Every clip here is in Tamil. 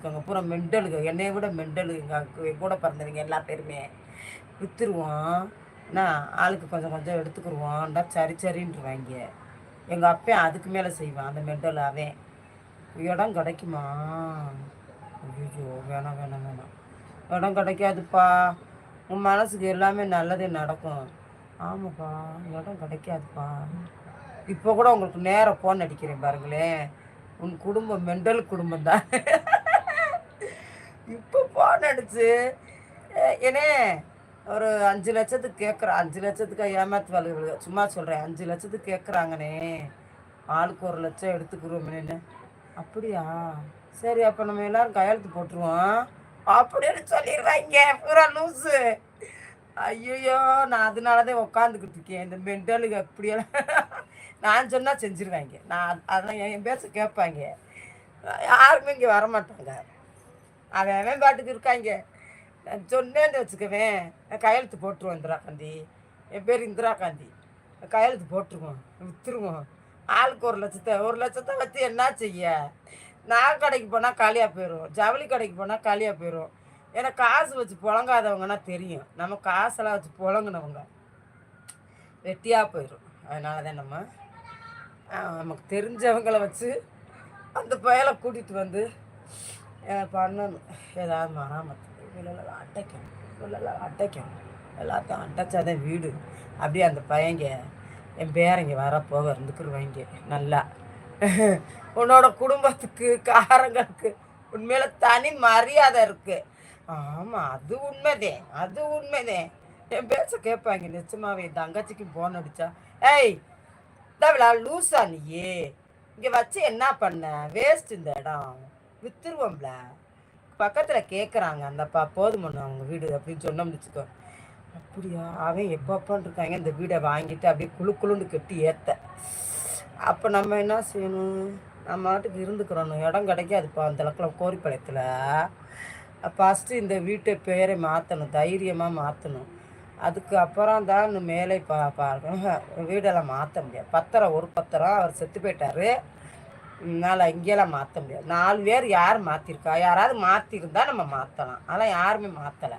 இவங்க பூரா மெண்டலுங்க என்னைய விட மெண்டலு எங்கள் கூட பிறந்தவங்க எல்லா பேருமே. விற்றுருவோம் என்ன? ஆளுக்கு கொஞ்சம் கொஞ்சம் எடுத்துக்கிடுவான்டா சரி சரின்றுவாங்க. எங்கள் அப்பா அதுக்கு மேலே செய்வான். அந்த மெண்டல் அவன் இடம் கிடைக்குமா? ஐயோ வேணாம் வேணாம் வேணாம். இடம் கிடைக்காதுப்பா. உன் மனசுக்கு எல்லாமே நல்லதே நடக்கும். ஆமாப்பா இடம் கிடைக்காதுப்பா. இப்போ கூட உங்களுக்கு நேரம் ஃபோன் அடிக்கிறேன் பாருங்களேன். உன் குடும்பம் மெண்டல் குடும்பம் தான் இப்போ ஃபோன் அடிச்சு. "ஏ- ஏனே ஒரு அஞ்சு லட்சத்துக்கு கேட்குறேன் அஞ்சு லட்சத்துக்கு ஏமாத்து சும்மா சொல்கிறேன் அஞ்சு லட்சத்துக்கு கேட்குறாங்கண்ணே ஆளுக்கு ஒரு லட்சம் எடுத்துக்கிறோம்னு அப்படியா? சரி அப்போ நம்ம எல்லோரும் கையெழுத்து போட்டுருவோம். அப்படின்னு சொல்லிடுறாங்க. பூரா லூஸு ஐயோ நான் அதனால தான் உட்காந்துக்கிட்டு இருக்கேன். இந்த மென்டலுக்கு அப்படியெல்லாம் நான் சொன்னால் செஞ்சிருவாங்க. நான் அதான் என் பேச கேட்பாங்க. யாருமே இங்கே வரமாட்டாங்க. அவன் அவன் பாட்டுக்கு இருக்காங்க. நான் சொன்னேன்னு வச்சுக்கவேன். நான் கையெழுத்து போட்டுருவோம் இந்திரா காந்தி. என் பேர் இந்திரா காந்தி. கையெழுத்து போட்டுருவோம் விற்றுருவோம் ஆளுக்கு ஒரு லட்சத்தை ஒரு லட்சத்தை வச்சு என்ன செய்ய? நான் கடைக்கு போனால் காலியாக போயிடும் ஜவுளி கடைக்கு போனால் காலியாக போயிடும் ஏன்னா காசு வச்சு புழங்காதவங்கன்னா தெரியும். நம்ம காசெல்லாம் வச்சு புழங்குனவங்க. வெட்டியாக போயிடும் அதனால தான் நம்ம நமக்கு தெரிஞ்சவங்கள வச்சு அந்த பயலை கூட்டிகிட்டு வந்து பண்ணணும். ஏதாவது மராமத்து இல்லை அட்டைக்கணும். இல்லை அட்டைக்கணும். எல்லாத்தையும் அடைச்சாதான் வீடு. அப்படியே அந்த பையங்க என் பேரங்க வர போக இருந்துக்குருவாங்க நல்லா. உன்னோட குடும்பத்துக்கு காரங்களுக்கு உண்மையில தனி மரியாதை இருக்கு. ஆமாம் அது உண்மைதே. அது உண்மைதே. என் பேச்ச கேட்பாங்க நிச்சயமாவே என் தங்கச்சிக்கு போன் அடிச்சா ஏய் தவிழா லூசா நீயே. இங்கே வச்சு என்ன பண்ண? வேஸ்ட் இந்த இடம். வித்துருவோம்ல. பக்கத்தில் கேட்குறாங்க அந்தப்பா போதுமண்ணு அவங்க வீடு அப்படின்னு சொன்னோம்னு வச்சுக்கோ. அப்படியா? அவன் எப்பப்பான் இருக்காங்க இந்த வீடை வாங்கிட்டு அப்படியே குழு குழுன்னு கட்டி ஏத்த. அப்போ நம்ம என்ன செய்யணும்? நம்ம நாட்டுக்கு இருந்துக்கிறோம் இடம் கிடைக்காதுப்பா அந்த அளவுக்குலாம் கோரிப்பாளையத்தில் ஃபஸ்ட்டு இந்த வீட்டை பேரை மாற்றணும் தைரியமாக மாற்றணும் அதுக்கு அப்புறம் தான் மேலே பா பாருங்க வீடெல்லாம் மாற்ற முடியாது. பத்திரம் ஒரு பத்திரம் அவர் செத்து போயிட்டாரு. என்னால் இங்கெல்லாம் மாற்ற முடியாது. நாலு பேர் யார் மாற்றிருக்கா யாராவது மாற்றிருந்தா நம்ம மாற்றலாம் ஆனால் யாருமே மாற்றலை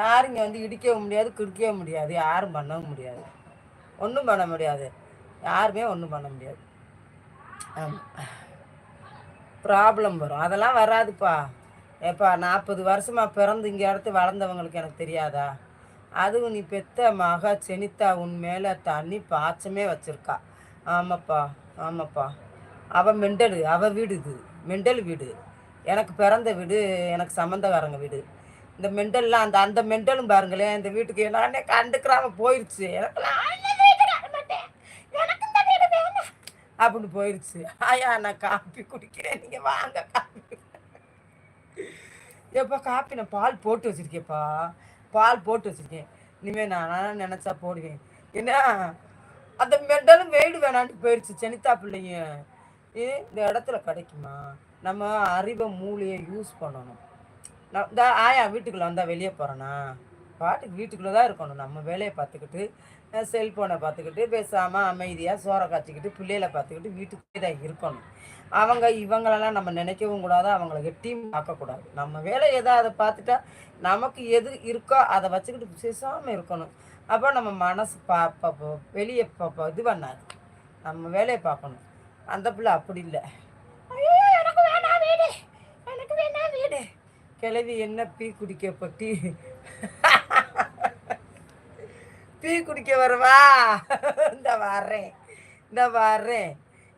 யாரும் இங்கே வந்து இடிக்கவும் முடியாது கிடிக்கவும் முடியாது யாரும் பண்ணவும் முடியாது. ஒன்றும் பண்ண முடியாது. யாருமே ஒன்றும் பண்ண முடியாது. ப்ராப்ளம் வரும். அதெல்லாம் வராதுப்பா. ஏப்பா நாற்பது வருஷமாக பிறந்து இங்கே இடத்து வளர்ந்தவங்களுக்கு எனக்கு தெரியாதா? அதுவும் நீ பெத்த மக செனித்தா உன் மேலே தண்ணி பாய்ச்சமே வச்சுருக்கா. ஆமாப்பா ஆமாப்பா. அவள் மெண்டலு அவள் வீடு இது. மெண்டல் வீடு. எனக்கு பிறந்த வீடு எனக்கு சம்மந்தக்காரங்க வீடு. இந்த மெண்டல்லாம் அந்த அந்த மெண்டலும் பாருங்களேன் இந்த வீட்டுக்கு எல்லாமே கண்டுக்கிறாம போயிடுச்சு எனக்கு அப்படின்னு போயிடுச்சு ஆயா நான் காப்பி குடிக்கிறேன். நீங்கள் வாங்க காப்பி. எப்பா காப்பி நான் பால் போட்டு வச்சிருக்கேன்ப்பா. பால் போட்டு வச்சிருக்கேன். இனிமேல் நான் நினச்சா போடுவேன். ஏன்னா அந்த மெண்டலும் வெயிடு வேணான்ட்டு போயிடுச்சு செனித்தா பிள்ளைங்க. இந்த இடத்துல கிடைக்குமா? நம்ம அறிவை மூளையை யூஸ் பண்ணணும். நான் இந்த ஆயா வீட்டுக்குள்ளே வந்தால் வெளியே போகிறேன்னா பாட்டுக்கு வீட்டுக்குள்ளே தான் இருக்கணும். நம்ம வேலையை பார்த்துக்கிட்டு செல்ஃபோனை பார்த்துக்கிட்டு பேசாமல் அமைதியாக சோறை காய்ச்சிக்கிட்டு பிள்ளைகளை பார்த்துக்கிட்டு வீட்டுக்குள்ளே தான் இருக்கணும். அவங்க இவங்களெல்லாம் நம்ம நினைக்கவும் கூடாது. அவங்கள எட்டியும் பார்க்கக்கூடாது நம்ம வேலை எதோ அதை பார்த்துட்டா நமக்கு எது இருக்கோ அதை வச்சுக்கிட்டு பேசாமல் இருக்கணும். அப்போ நம்ம மனசு பா வெளியே இது பண்ணாது. நம்ம வேலையை பார்க்கணும். அந்த பிள்ளை அப்படி இல்லை. எனக்கு வேணாம் வீடு. எனக்கு வேணாம் வீடு. கிளவி என்ன பீ குடிக்க இப்போ டீ டீ குடிக்க வரவா? இந்த வரேன். இந்த வரேன்.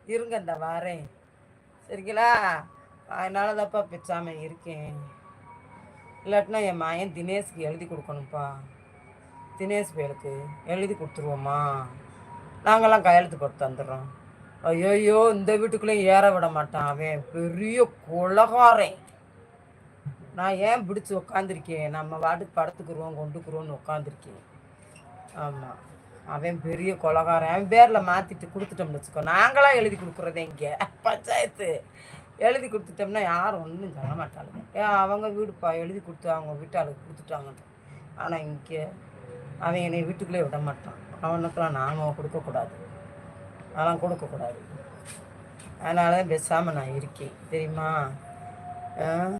இருங்க இந்த வரேன். சரிங்களா? அதனால தான்ப்பா பேசாம இருக்கேன். இல்லாட்டினா என் மகன் தினேஷ்க்கு எழுதி கொடுக்கணும்ப்பா. தினேஷ் பேருக்கு எழுதி கொடுத்துருவோம்மா. நாங்களாம் கையெழுத்து போட்டு தந்துடுறோம். ஐயோ இந்த வீட்டுக்குள்ளேயும் ஏற விட மாட்டான் அவன். பெரிய குலகாரன். நான் ஏன் பிடிச்சி உக்காந்துருக்கேன்? நம்ம வாட்டுக்கு படத்துக்குருவோம் கொண்டுக்குருவோன்னு உட்காந்துருக்கேன் ஆமாம் அவன் பெரிய கொலகாரன். அவன் பேரில் மாற்றிட்டு கொடுத்துட்டோம்னு வச்சுக்கோ. நாங்களாம் எழுதி கொடுக்குறதே இங்கே. பஞ்சாயத்து. எழுதி கொடுத்துட்டோம்னா யாரும் ஒன்றும் சொல்ல மாட்டாளுங்க. ஏன் அவங்க வீடுப்பா. எழுதி கொடுத்து அவங்க வீட்டாளுக்கு கொடுத்துட்டாங்கன்னு ஆனால் இங்கே அவன் என்னை வீட்டுக்குள்ளே விட மாட்டான். அவனுக்கெல்லாம் நாங்கள் கொடுக்கக்கூடாது. அதெல்லாம் கொடுக்கக்கூடாது. அதனால பேசாமல் நான் இருக்கேன். தெரியுமா?